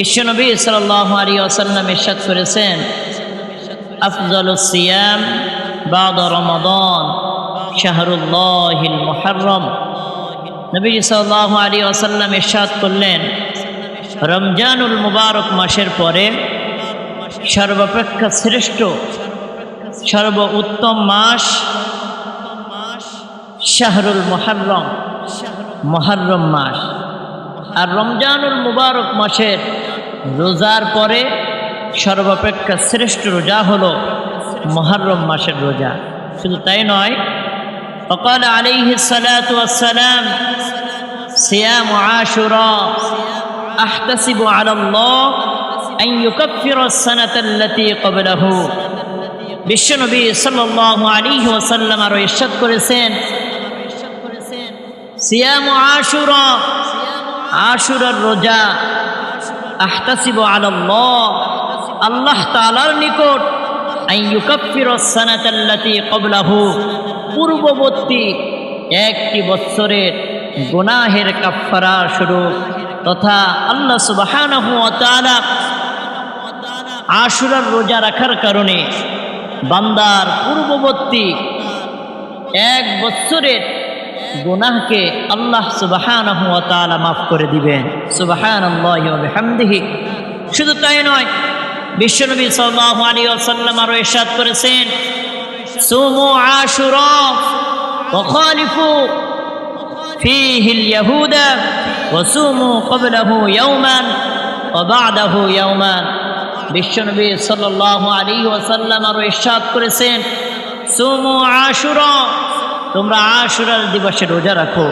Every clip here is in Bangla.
বিশ্বনবী সাল্লাহ আলী আসাল্লাম ইরশাদ করেছেন, আফজল সিয়াম বাদ রমাদন শাহরুল্লাহিল মুহাররম। নবী সাল্লাহ আলী আসাল্লাম ইরশাদ করলেন, রমজানুল মুবারক মাসের পরে সর্বাপেক্ষা শ্রেষ্ঠ সর্ব উত্তম মাস শাহরুল মহারম মহারম মাস। আর রমজানুল মুবারক মাসের রোজার পরে সর্বাপেক্ষা শ্রেষ্ঠ রোজা হলো মহারম মাসের রোজা শুধু তাই নয় وقال عليه الصلاة والسلام صيام عاشوراء أحتسب على الله أن يكفر السنة التي قبله বিশ্বনবী সাল্লাল্লাহু আলাইহি ওয়াসাল্লাম আরো ইরশাদ করেছেন সিয়াম আশুরা আশুরার রোজা আহতাসিব আলাল্লাহ। আল্লাহ তাআলার নিকট পূর্ববর্তী একটি বৎসরের গুনাহের কাফফারা স্বরূপ তথা আল্লাহ তাআলা আশুরার রোজা রাখার কারণে বান্দার পূর্ববর্তী এক বৎসরের গুনাহকে আল্লাহ সুবাহানহু ওয়া তাআলা মাফ করে দিবেন। সুবহানাল্লাহি ওয়া বিহামদিহি। শুধু তাই নয়, বিশ্বনবী সাল্লাল্লাহু আলাইহি ওয়াসাল্লাম আরও ইরশাদ করেছেন, সুমু আশুরা ওয়া খালিফু ফীহি আল-ইয়াহুদা ওয়া সুমু ক্বাবলাহু ইয়াওমান ওয়া বা'দাহু ইয়াওমান। বিশ্বনবী সাল্লাল্লাহু আলাইহি ওয়াসাল্লাম আরও ইরশাদ করেছেন, সুমু আশুরা তোমরা আশুরার দিবসে রোজা রাখো।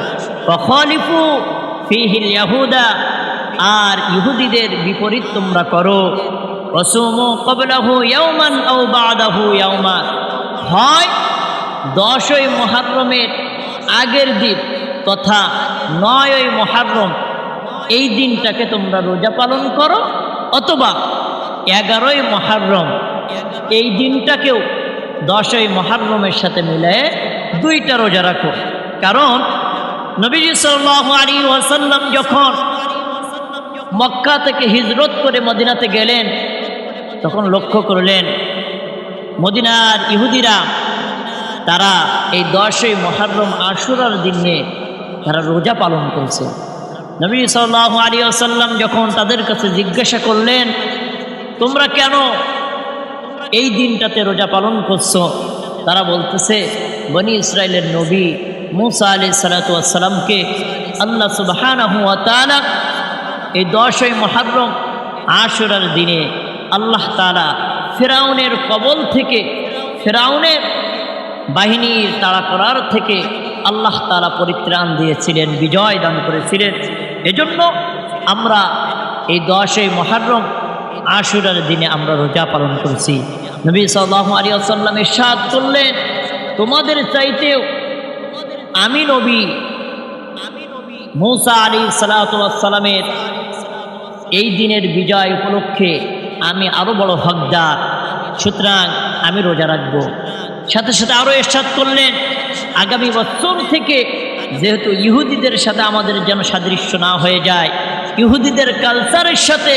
খলিফু ফিহিল ইয়াহুদা, আর ইহুদিদের বিপরীত তোমরা করো। রসুমু কবলাহু ইয়াউমান আও বাদাহু ইয়াউমান হয় দশই মহারমের আগের দিন তথা নয়ই মহারম এই দিনটাকে তোমরা রোজা পালন করো অথবা এগারোই মহারম এই দিনটাকেও দশই মহারমের সাথে মিলে দুইটা রোজা রাখো। কারণ নবীজি আলাইহি ওয়াসাল্লাম যখন মক্কা থেকে হিজরত করে মদিনাতে গেলেন, তখন লক্ষ্য করলেন মদিনার ইহুদিরা, তারা এই দশই মহারম আশুরার দিনে তারা রোজা পালন করছে। নবী সাল্লাল্লাহু আলাইহি ওয়াসাল্লাম যখন তাদের কাছে জিজ্ঞাসা করলেন, তোমরা কেন এই দিনটাতে রোজা পালন করছ? তারা বলতেছে বনি ইসরায়েলের নবী মুসা আলি সালাতামকে আল্লাহ সুবাহানাহু তাআলা এই দশই মহারম আশুরার দিনে আল্লাহ তাআলা ফেরাউনের কবল থেকে, ফেরাউনের বাহিনীর তাড়া করার থেকে আল্লাহ তাআলা পরিত্রাণ দিয়েছিলেন, বিজয় দান করেছিলেন। এজন্য আমরা এই দশই মহারম আশুরার দিনে আমরা রোজা পালন করছি। নবী সাল্লাহ আলী আসাল্লাম ইরশাদ করলেন তোমাদের চাইতেও আমি নবী। মৌসা আলী সালাতামের এই দিনের বিজয় উপলক্ষে আমি আরও বড় হকদার। সুতরাং আমি রোজা রাখব। সাথে সাথে আরও এরশাদ করলেন। আগামী বছর থেকে যেহেতু ইহুদিদের সাথে আমাদের যেন সাদৃশ্য না হয়ে যায়, ইহুদিদের কালচারের সাথে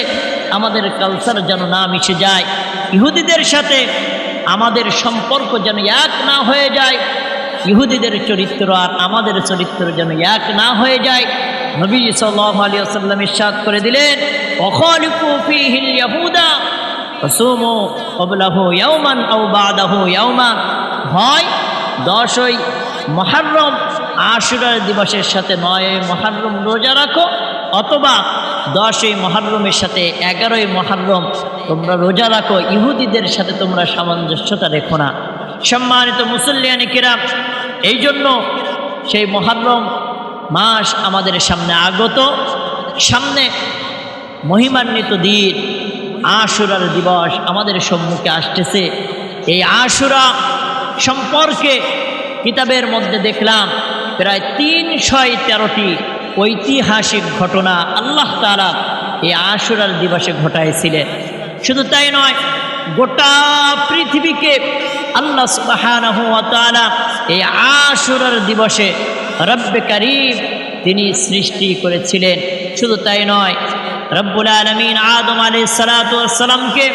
আমাদের কালচার যেন না মিশে যায়, ইহুদিদের সাথে আমাদের সম্পর্ক যেন এক না হয়ে যায়। ইহুদিদের চরিত্র আর আমাদের চরিত্র যেন এক না হয়ে যায়। নবী সাল্লাহ আলী আসাল্লাম ইসাদ করে দিলেন হয় দশই মহারম, আশুরার দিবসের সাথে নয়, মহারম রোজা রাখো। অথবা দশই মহারমের সাথে এগারোই মহারম তোমরা রোজা রাখো, ইহুদিদের সাথে তোমরা সামঞ্জস্যতা রেখো না। সম্মানিত মুসল্লিয়ানি কিরাম, এই জন্য সেই মহারম মাস আমাদের সামনে আগত। সামনে মহিমান্বিত দিন, আশুরার দিবস আমাদের সম্মুখে আসতেছে। এই আশুরা সম্পর্কে কিতাবের মধ্যে দেখলাম, প্রায় তিনশয় তেরোটি ঐতিহাসিক ঘটনা আল্লাহ তালা এই আশুরার দিবসে ঘটাইছিলেন। শুধু তাই নয়, গোটা পৃথিবীকে আল্লাহ তাআলা এই আশুরার দিবসে রব্বে করিম তিনি সৃষ্টি করেছিলেন। শুধু তাই নয়, রব্বুল আলমিন আদম আলী সালাতামকে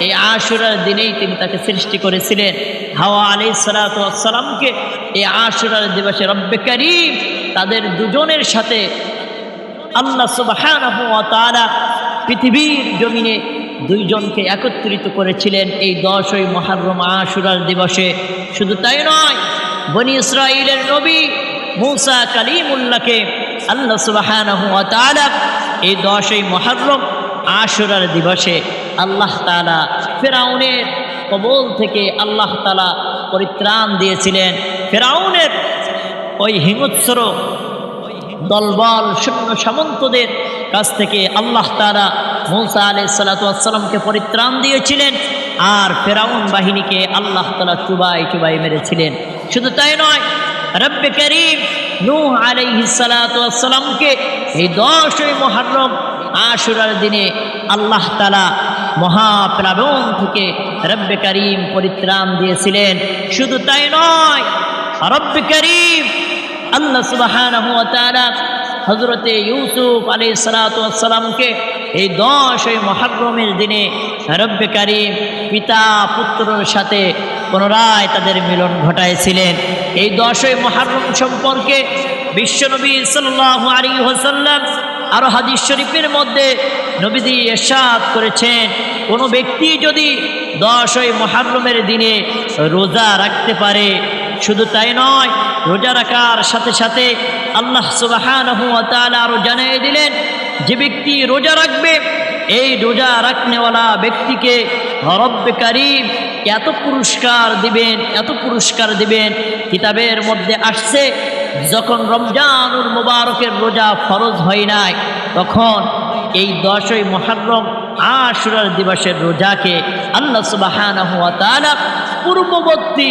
এই আশুরার দিনেই তিনি তাকে সৃষ্টি করেছিলেন। হাওয়া আলী সালাতামকে এই আশুরার দিবসে রব্বে করিম তাদের দুজনের সাথে আল্লাহ সুবহানাহু ওয়া তাআলা পৃথিবীর জমিনে দুইজনকে একত্রিত করেছিলেন এই দশই মহারম আশুরার দিবসে। শুধু তাই নয়, বনি ইসরাইলের নবী মূসা কালিমুল্লাহকে আল্লাহ সুবহানাহু ওয়া এই দশই মহারম আশুরার দিবসে আল্লাহ তাআলা ফেরাউনের কবল থেকে আল্লাহ তালা পরিত্রাণ দিয়েছিলেন। ফেরাউনের ওই হিংস্র দলবল শূন্য সামন্তদের কাছ থেকে আল্লাহ তারা মৌসা আলাই সালাতামকে পরিত্রাণ দিয়েছিলেন আর ফেরাউন বাহিনীকে আল্লাহ তালা চুবাই চুবাই মেরেছিলেন। শুধু তাই নয়, রব্বে করিম নূহ আলাইহি সালাতামকে এই দশই মহারম আশুরার দিনে আল্লাহ তালা মহাপ্লাবন থেকে রব্বে করিম পরিত্রাণ দিয়েছিলেন। শুধু তাই নয়, রব্বে করিম আল্লাহ তাআলা হযরতে ইউসুফ আলী সালাতু ওয়াস সালামকে এই দশ ওই মহারমের দিনে রব্বে কারীম পিতা পুত্রের সাথে পুনরায় তাদের মিলন ঘটাইছিলেন। এই দশই মহারম সম্পর্কে বিশ্বনবী সাল্লাল্লাহু আলাইহি ওয়াসাল্লাম আরও হাদিস শরীফের মধ্যে নবীজি এরশাদ করেছেন, কোনো ব্যক্তি যদি দশই মহারমের দিনে রোজা রাখতে পারে শুধু তাই নয়, রোজা রাখার সাথে সাথে আল্লাহ সুবাহানহু আরও জানিয়ে দিলেন যে ব্যক্তি রোজা রাখবে, এই রোজা রাখনেওয়ালা ব্যক্তিকে রব্বে কারিম এত পুরস্কার দিবেন, এত পুরস্কার দিবেন। কিতাবের মধ্যে আসছে, যখন রমজানুর মুবারকের রোজা ফরজ হয় নাই, তখন এই দশই মহারম আশুরার দিবসের রোজাকে আল্লাহ তাআলা পূর্ববর্তী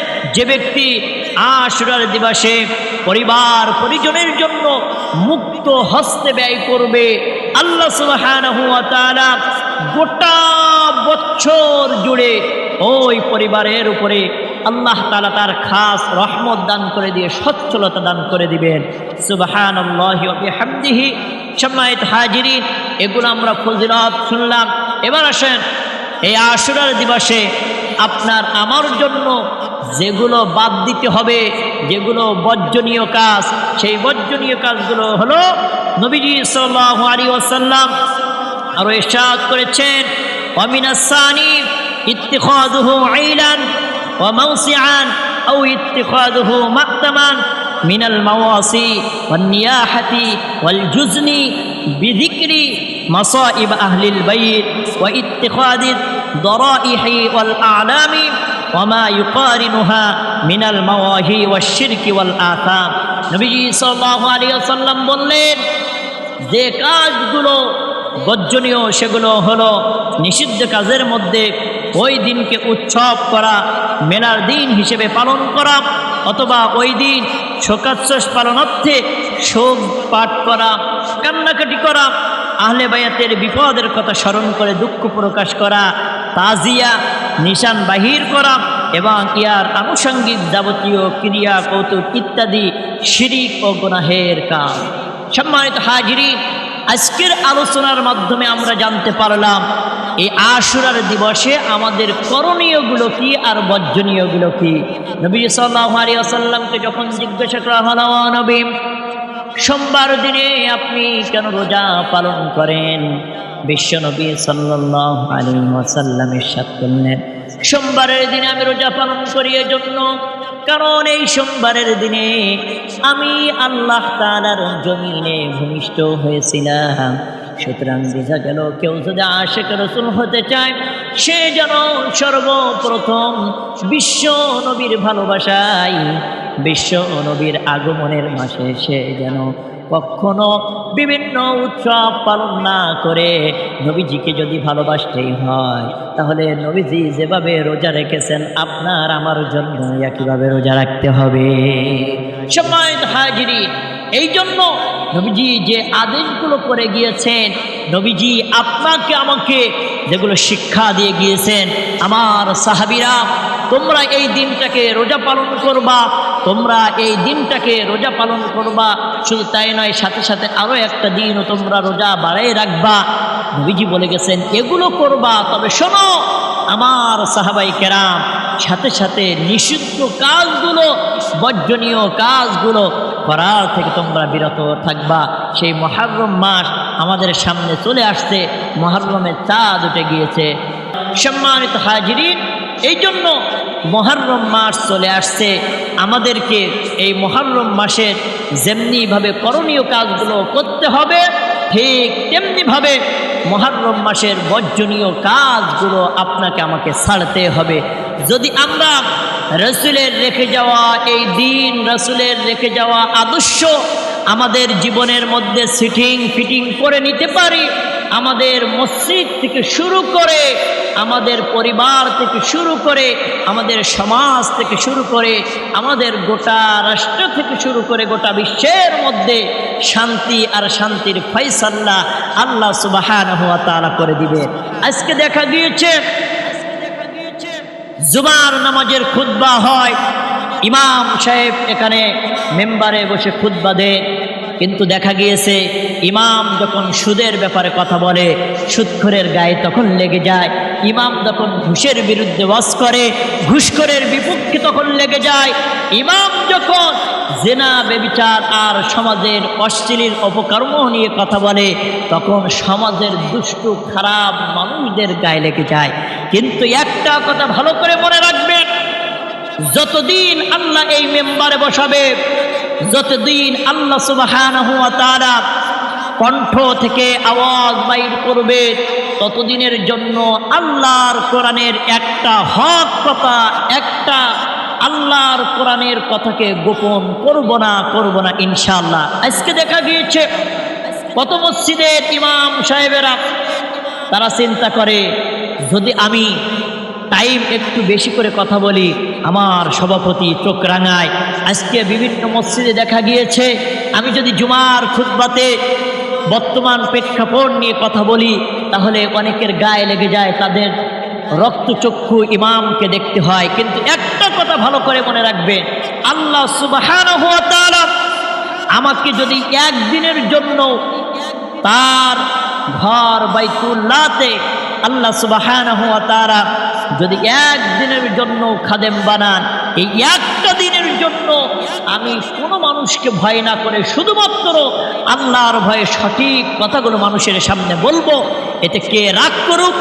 যে ব্যক্তি আশুরার দিবসে পরিবার পরিজনের জন্য মুক্ত হস্তে ব্যয় করবে, আল্লাহ তাআলা গোটা বছর জুড়ে ওই পরিবারের উপরে আল্লাহ তালা তার খাস রহমত দান করে দিয়ে সচ্ছলতা দান করে দিবেন। সুবাহান হামদিহি সম্মানিত হাজিরিন, এগুলো আমরা ফজিলত শুনলাম। এবার আসেন এই আশুরার দিবসে আপনার আমার জন্য যেগুলো বাদ দিতে হবে, যেগুলো বর্জনীয় কাজ, সেই বর্জনীয় কাজগুলো হলো নবীজি সাল্লাহ আলী ওসাল্লাম আরও ইসাদ করেছেন অমিনাসানি ইত্তিখাদুহু আইলান ও মাউসিআন ও ইত্তিখাদুহু মাক্তামান মিনাল মাওয়াসি ওয়ান্নিয়াহাতি ওয়াল জুজনি বিযিকরি মাসাইব আহলিল বাইত ওয়া ইত্তিখাদিত الضرائح والأعلام وما يقارنها من المواهي والشرك والآثام نبي صلى الله عليه وسلم বললেন যে কাজগুলো বর্জনীয় সেগুলো হলো নিষিদ্ধ কাজের মধ্যে ওই দিনকে উৎসব করা মেলার দিন হিসেবে পালন করা অথবা ওই দিন শোকাচ্ছ্বাস পালনার্থে শোক পাঠ করা কান্নাকাটি করা আহলে বায়াতের বিপদের কথা স্মরণ করে দুঃখ প্রকাশ করা তাজিয়া নিশান বাহির করা এবং ইয়ার আনুষঙ্গিক যাবতীয় ক্রিয়া, কৌতুক ইত্যাদি শিরিক ও গুনাহের কাজ। সম্মানিত হাজিরি, আজকের আলোচনার মাধ্যমে আমরা জানতে পারলাম, এই আশুরার দিবসে আমাদের করণীয়গুলো কি আর বর্জনীয়গুলো কি? নবী সাল্লাল্লাহু আলাইহি ওয়াসাল্লামকে যখন জিজ্ঞাসা করা হলো নবী সোমবার দিনে আপনি কেন রোজা পালন করেন? বিশ্ব নবী সাল্লাল্লাহু আলাইহি ওয়াসাল্লাম করলেন, সোমবারের দিনে আমি রোজা পালন করি এজন্য। কারণ এই সোমবারের দিনে আমি আল্লাহ তাআলার জমিনে ভূমিষ্ঠ হয়েছিলাম। সুতরাং বোঝা গেল, কেউ যদি আশেক রসুল হতে চায়, সে যেন সর্বপ্রথম বিশ্ব নবীর ভালোবাসায় বিশ্ব নবীর আগমনের মাসে সে যেন কখনো বিভিন্ন উৎসব পালন না করে নবীজিকে যদি ভালোবাসতেই হয়, তাহলে নবীজি যেভাবে রোজা রেখেছেন, আপনার আমার জন্য একইভাবে রোজা রাখতে হবে? সময় হাজিরি এই জন্য নবীজি যে আদেশগুলো করে গিয়েছেন, নবীজি আপনাকে আমাকে যেগুলো শিক্ষা দিয়ে গিয়েছেন, আমার সাহাবিরা, তোমরা এই দিনটাকে রোজা পালন করবা, তোমরা এই দিনটাকে রোজা পালন করবা, শুধু তাই নয়, সাথে সাথে আরও একটা দিনও তোমরা রোজা বাড়াই রাখবা। নবীজি বলে গেছেন, এগুলো করবা, তবে শোনো, আমার সাহাবাই কেরাম, সাথে সাথে নিষিদ্ধ কাজগুলো, বর্জনীয় কাজগুলো করার থেকে তোমরা বিরত থাকবা। সেই মহারম মাস আমাদের সামনে চলে আসছে, মহারমের চাঁদ উঠে গিয়েছে। সম্মানিত হাজিরিন, এই জন্য মহারম মাস চলে আসছে। আমাদেরকে এই মহারম মাসের যেমনিভাবে করণীয় কাজগুলো করতে হবে, ঠিক তেমনিভাবে মহারম মাসের বর্জনীয় কাজগুলো আপনাকে আমাকে ছাড়তে হবে। যদি আমরা রসুলের রেখে যাওয়া, এই দিন রসুলের রেখে যাওয়া আদর্শ আমাদের জীবনের মধ্যে সিটিং ফিটিং করে নিতে পারি। আমাদের মসজিদ থেকে শুরু করে, আমাদের পরিবার থেকে শুরু করে, আমাদের সমাজ থেকে শুরু করে, আমাদের গোটা রাষ্ট্র থেকে শুরু করে গোটা বিশ্বের মধ্যে শান্তি আর শান্তির ফয়সাল্লা আল্লাহ সুবাহান হুয়া তারা করে দিবে। আজকে দেখা গিয়েছে জুমার নামাজের খুদ্া হয়। ইমাম সাহেব এখানে মেম্বারে বসে খুদ্া দে কিন্তু দেখা গিয়েছে, ইমাম যখন সুদের ব্যাপারে কথা বলে সুৎখরের গায়ে তখন লেগে যায়। ইমাম যখন ঘুষের বিরুদ্ধে বাস করে, ঘুষখোরের বিপক্ষে তখন লেগে যায়। ইমাম যখন জেনা, বেবিচার আর সমাজের অশ্লীল অপকর্ম নিয়ে কথা বলে, তখন সমাজের দুষ্টু, খারাপ মানুষদের গায়ে লেগে যায়। কিন্তু একটা কথা ভালো করে মনে রাখবেন, যতদিন আল্লাহ এই মেম্বারে বসাবে, যতদিন আল্লাহ সুবাহান তারা কণ্ঠ থেকে আওয়াজ বাইর করবে, ততদিনের জন্য আল্লাহর কোরআনের একটা হক কথা, একটা আল্লাহর কোরআনের কথাকে গোপন করব না করব না ইনশাআল্লাহ। আজকে দেখা গিয়েছে, কত মসজিদের ইমাম সাহেবেরা, তারা চিন্তা করে, যদি আমি টাইম একটু বেশি করে কথা বলি, আমার সভাপতি চোখ রাঙায়। আজকে বিভিন্ন মসজিদে দেখা গিয়েছে, আমি যদি জুমার খুতবাতে বর্তমান প্রেক্ষাপট নিয়ে কথা বলি, তাহলে অনেকের গায়ে লেগে যায়, তাদের রক্তচক্ষু ইমামকে দেখতে হয়। কিন্তু একটা কথা ভালো করে মনে রাখবে। আল্লাহ সুবাহ আমাকে যদি একদিনের জন্য তার ঘর বাইতুল্লাতে আল্লাহ সুবাহান তারা যদি একদিনের জন্য খাদেম বানান, এই একটা দিনের জন্য আমি কোনো মানুষকে ভয় না করে শুধুমাত্র আল্লাহর ভয়ে সঠিক কথাগুলো মানুষের সামনে বলব। এতে কে রাগ করুক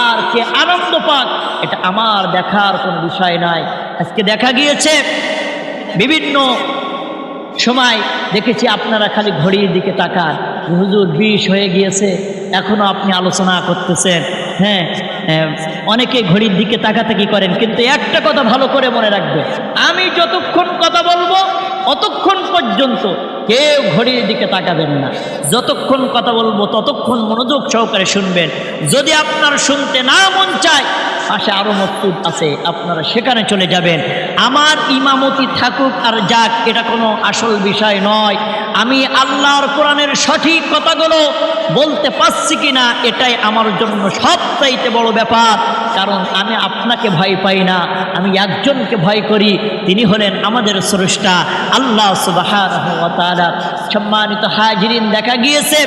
আর কে আনন্দ পাক, এটা আমার দেখার কোনো বিষয় নয় আজকে দেখা গিয়েছে, বিভিন্ন সময় দেখেছি আপনারা খালি ঘড়ির দিকে তাকান। হুজুর বিষ হয়ে গিয়েছে। এখনও আপনি আলোচনা করতেছেন। হ্যাঁ অনেকে ঘড়ির দিকে তাকাতাকি করেন, কিন্তু একটা কথা ভালো করে মনে রাখবে। আমি যতক্ষণ কথা বলব, অতক্ষণ পর্যন্ত কেউ ঘড়ির দিকে তাকাবেন না। যতক্ষণ কথা বলব, ততক্ষণ মনোযোগ সহকারে শুনবেন। যদি আপনার শুনতে না মন চায়, পাশে আরও মসজিদ আছে, আপনারা সেখানে চলে যাবেন। আমার ইমামতি থাকুক আর যাক, এটা কোনো আসল বিষয় নয়। আমি আল্লাহর কোরআনের সঠিক কথাগুলো বলতে পারছি কি না এটাই আমার জন্য সবচাইতে বড় ব্যাপার। কারণ আমি আপনাকে ভয় পাই না, আমি একজনকে ভয় করি, তিনি হলেন আমাদের স্রষ্টা। আল্লাহ সম্মানিত হাজিরিন, দেখা গিয়েছে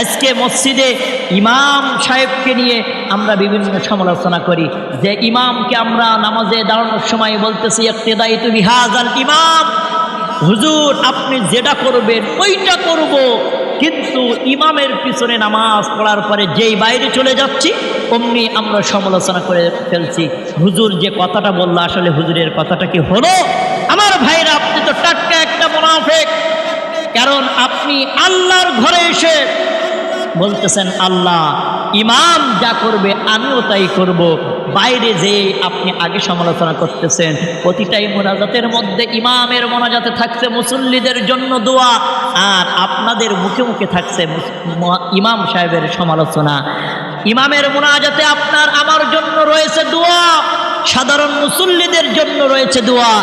আজকে মসজিদে ইমাম সাহেবকে নিয়ে আমরা বিভিন্ন সমালোচনা করি। যে ইমামকে আমরা নামাজে দাঁড়ানোর সময় বলতেছি একতেদায়ী তুমি হাজাল ইমাম। হুজুর, আপনি যেটা করবেন, ওইটা করব। কিন্তু ইমামের পিছনে নামাজ পড়ার পরে যেই বাইরে চলে যাচ্ছি, অমনি আমরা সমালোচনা করে ফেলছি, হুজুর যে কথাটা বলল আসলে হুজুরের কথাটা কি হলো? আমার ভাইরা, আপনি তো টাটকা একটা মনাফেক। কারণ আপনি আল্লাহর ঘরে এসে বলতেছেন, আল্লাহ, ইমাম যা করবে আমিও তাই করব। বাইরে যে আপনি আগে সমালোচনা করতেছেন, প্রতিটাই মোনাজাতের মধ্যে ইমামের মোনাজাতে থাকছে মুসল্লিদের জন্য দোয়া, আর আপনাদের মুখে মুখে থাকছে ইমাম সাহেবের সমালোচনা। ইমামের মোনাজাতে আপনার আমার জন্য রয়েছে দোয়া, সাধারণ মুসল্লিদের জন্য রয়েছে দোয়া,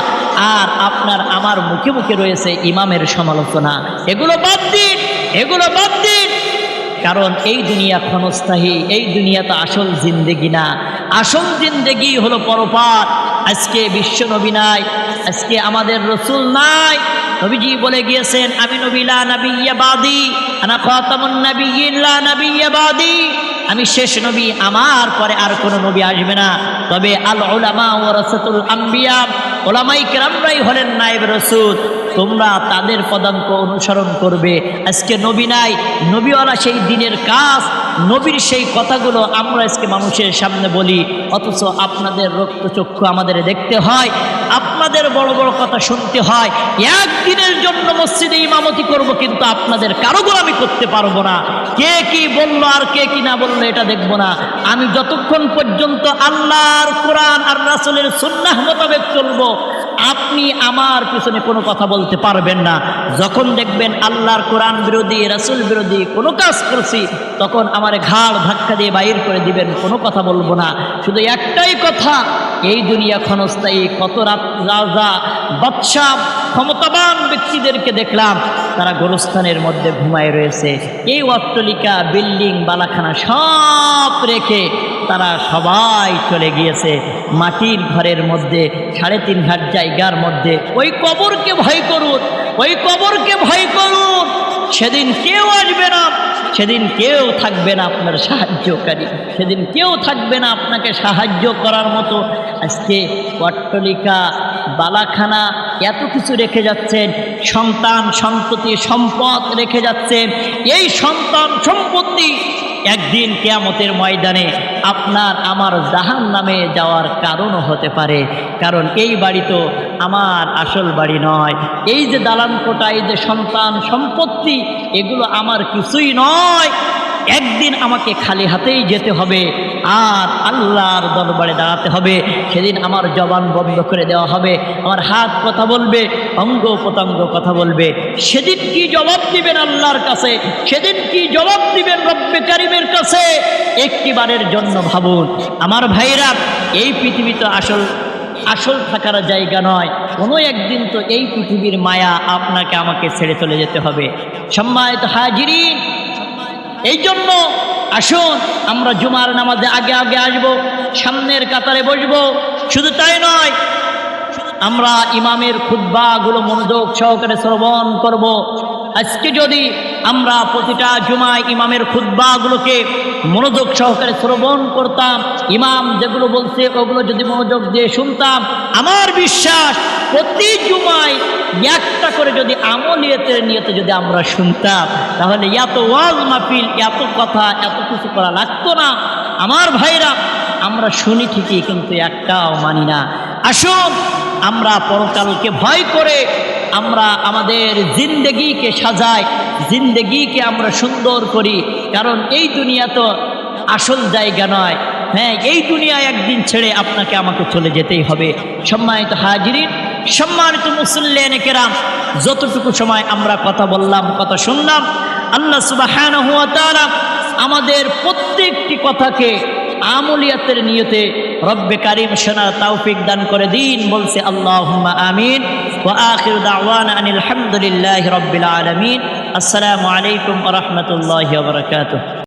আর আপনার আমার মুখে মুখে রয়েছে ইমামের সমালোচনা। এগুলো বাদ দিন, এগুলো বাদ দিন। কারণ এই দুনিয়া ক্ষণস্থায়ী, এই দুনিয়া তো আসল জিন্দেগি না। আসল জিন্দেগি হলো পরপার। আজকে বিশ্ব নবী নাই, আজকে আমাদের রসুল নাই। নবীজি বলে গিয়েছেন, আমি নবীলা নবিয়াবাদি আনা আমি শেষ নবী, আমার পরে আর কোনো নবী আসবে না। তবে আল ওলামা ও রসতুল আম্বিয়া, ওলামাই কেরামরাই হলেন নায়েব রসুল। তোমরা তাদের পদাঙ্ক অনুসরণ করবে। আজকে নবী নাই, নবীওয়ালা সেই দিনের কাজ, নবীর সেই কথাগুলো আমরা আজকে মানুষের সামনে বলি। অথচ আপনাদের রক্তচক্ষু আমাদের দেখতে হয়, আপনাদের বড় বড় কথা শুনতে হয়। একদিনের জন্য মসজিদে ইমামতি করব কিন্তু আপনাদের কারও আমি করতে পারব না। কে কি বলল আর কে কি না বলল এটা দেখব না। আমি যতক্ষণ পর্যন্ত আল্লাহর কোরআন আর রাসুলের সুন্নাহ মোতাবেক চলবো আপনি আমার পিছনে কোনো কথা বলতে পারবেন না। যখন দেখবেন আল্লাহর কোরআন বিরোধী, রাসুল বিরোধী কোনো কাজ করছি, তখন আমার ঘাড় ধাক্কা দিয়ে বাইর করে দিবেন, কোনো কথা বলব না। শুধু একটাই কথা, এই দুনিয়া ক্ষণস্থায়ী, কত রাত রাজা বাদশাহ ক্ষমতাবান ব্যক্তিদেরকে দেখলাম, তারা গোরস্থানের মধ্যে ঘুমায় রয়েছে। এই অট্টলিকা, বিল্ডিং, বালাখানা সব রেখে তারা সবাই চলে গিয়েছে। মাটির ঘরের মধ্যে, সাড়ে তিন হাত জায়গার মধ্যে। ওই কবরকে ভয় করুন, ওই কবরকে ভয় করুন। সেদিন কেউ আসবে না, সেদিন কেউ থাকবে না আপনার সাহায্যকারী। সেদিন কেউ থাকবে না আপনাকে সাহায্য করার মতো। আজকে অট্টলিকা বালাখানা এত কিছু রেখে যাচ্ছেন। সন্তান, সন্ততি, সম্পদ রেখে যাচ্ছেন। এই সন্তান, সম্পত্তি একদিন কেয়ামতের ময়দানে আপনার আমার জাহান নামে যাওয়ার কারণও হতে পারে। কারণ এই বাড়ি তো আমার আসল বাড়ি নয়। এই যে দালান কোটা, এই যে সন্তান সম্পত্তি, এগুলো আমার কিছুই নয়। একদিন আমাকে খালি হাতেই যেতে হবে, আর আল্লাহর দরবারে দাঁড়াতে হবে। সেদিন আমার জবান বন্ধ করে দেওয়া হবে, আমার হাত কথা বলবে, অঙ্গ প্রত্যঙ্গ কথা বলবে। সেদিন কি জবাব দিবেন আল্লাহর কাছে? সেদিন কি জবাব দিবেন রব্বে কারিমের কাছে? একটিবারের জন্য ভাবুন। আমার ভাইরা এই পৃথিবী তো আসল আসল থাকার জায়গা নয়। কোনো একদিন তো এই পৃথিবীর মায়া আপনাকে আমাকে ছেড়ে চলে যেতে হবে। সম্মানিত হাজিরিন এই জন্য আসুন, আমরা জুমার নামাজে আগে আগে আসব, সামনের কাতারে বসব। শুধু তাই নয়, আমরা ইমামের খুদ্বাগুলো মনোযোগ সহকারে শ্রবণ করব। আজকে যদি আমরা প্রতিটা জুমায় ইমামের খুদ্বাগুলোকে মনোযোগ সহকারে শ্রবণ করতাম। ইমাম যেগুলো বলছে, ওগুলো যদি মনোযোগ দিয়ে শুনতাম। আমার বিশ্বাস, প্রতি জুমায় একটা করে যদি আমলিয়তের নিয়তে যদি আমরা শুনতাম, তাহলে এত ওয়াজ মাহফিল, এত কথা, এত কিছু করা লাগতো না। আমার ভাইরা, আমরা শুনি ঠিকই, কিন্তু একটাও মানি না। আসুন, আমরা পরকালকে ভয় করে আমরা আমাদের জিন্দেগিকে সাজাই, জিন্দেগিকে আমরা সুন্দর করি। কারণ এই দুনিয়া তো আসল জায়গা নয়। হ্যাঁ এই দুনিয়ায় একদিন ছেড়ে আপনাকে আমাকে চলে যেতেই হবে। সম্মানিত হাজিরিন, সম্মানিত মুসল্লেন কেরাম, যতটুকু সময় আমরা কথা বললাম, কথা শুনলাম, আল্লাহ সুবাহ আমাদের প্রত্যেকটি কথাকে আমলিয়াতের নিয়তে রব্বে কারিম সোনার তাওফিক দান করে দিন, বলছে আল্লাহ আমিন। ও আখির দাওয়ান আনিল হামদুলিল্লাহ রব্বিল আলমিন। আসসালামু আলাইকুম রহমতুল্লাহ বরকাত